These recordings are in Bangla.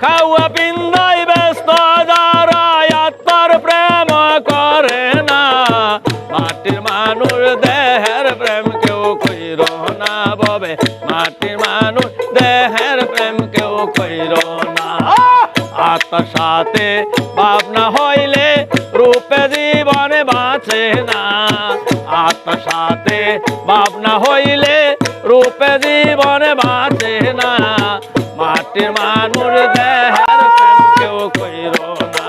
খাওয়া পিন্দাই ব্যস্ত, যারা আত্মার প্রেম করে না। মাটির মানুষ দেহের প্রেম কেউ কইর না, ববে। মাটির মানুষ দেহের প্রেম কেউ কইর না। আত্মার সাথে ভাবনা হইলে রূপে জীবনে বাঁচে না। আত্মার সাথে ভাবনা হইলে রূপে জীবনে বাঁচে না। মাটির মানুষ দেহের প্রেম কেউ কইর না।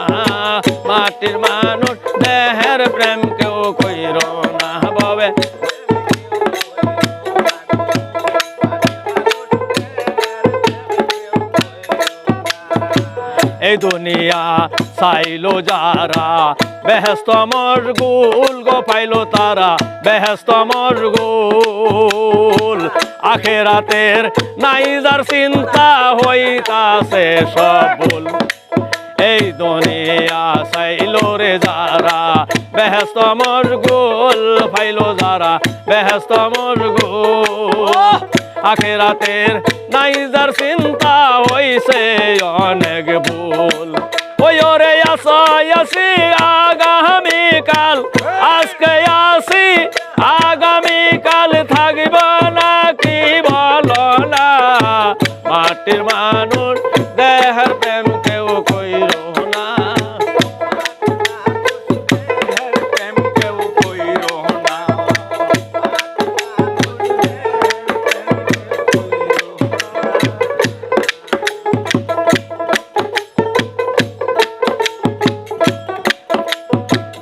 মাটির মানুষ দেহের প্রেম কেউ কইর এই দুনিয়া চাইলো যারা। বেহেস্ত মশগুল গো পাইলো তারা। বেহেস্ত মশগুল আখেরাতের নাই যার চিন্তা হইতাছে সব ভুল এই দুনিয়া চাইলো রে যারা। বেহেস্ত মশগুল পাইলো যারা। বেহেস্ত মশগুল আখেরাতের নাই যার চিন্তা হইছে ওরে আসাই আসি আগামী কাল। আজকে আসি, আগামী কাল থাকব না কি বলো না? মাটির মানুষ দেহের প্রেম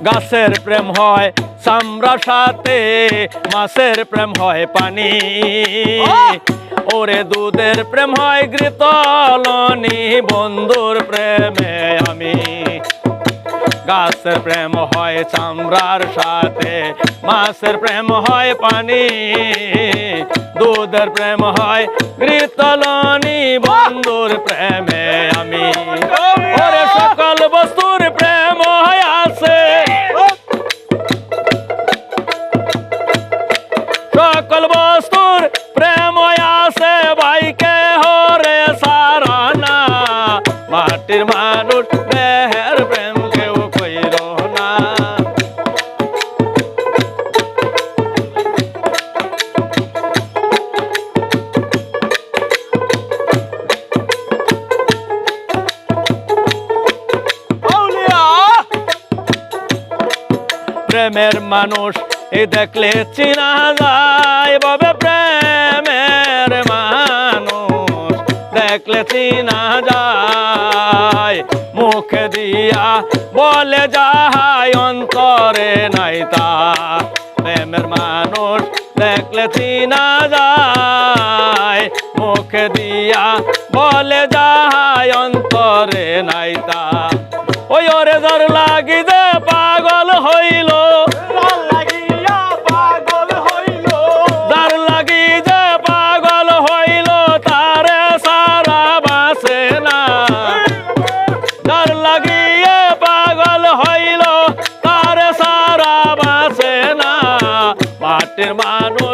গাছের প্রেম হয় চামড়ার সাথে মাছের প্রেম হয় পানি। ওরে দুধের প্রেম হয় ঘৃতলনি বন্ধুর প্রেমে আমি। গাছের প্রেম হয় চামড়ার সাথে মাছের প্রেম হয় পানি। দুধের প্রেম হয় গৃতলনি বন্ধুর প্রেমে আছে ভাইকে হরে সারানা মাটির মানুষ দেহের প্রেম কেউ কইর না প্রেমের মানুষ এই দেখলে চিনা যায় দেখলে না যায়, মুখ দিয়া বলে যাহাই অন্তরে নাই তা প্রেমের মানুষ দেখলে চিনা যায়, মুখ দিয়া বলে যাহাই অন্তরে নাই তা In my hermano.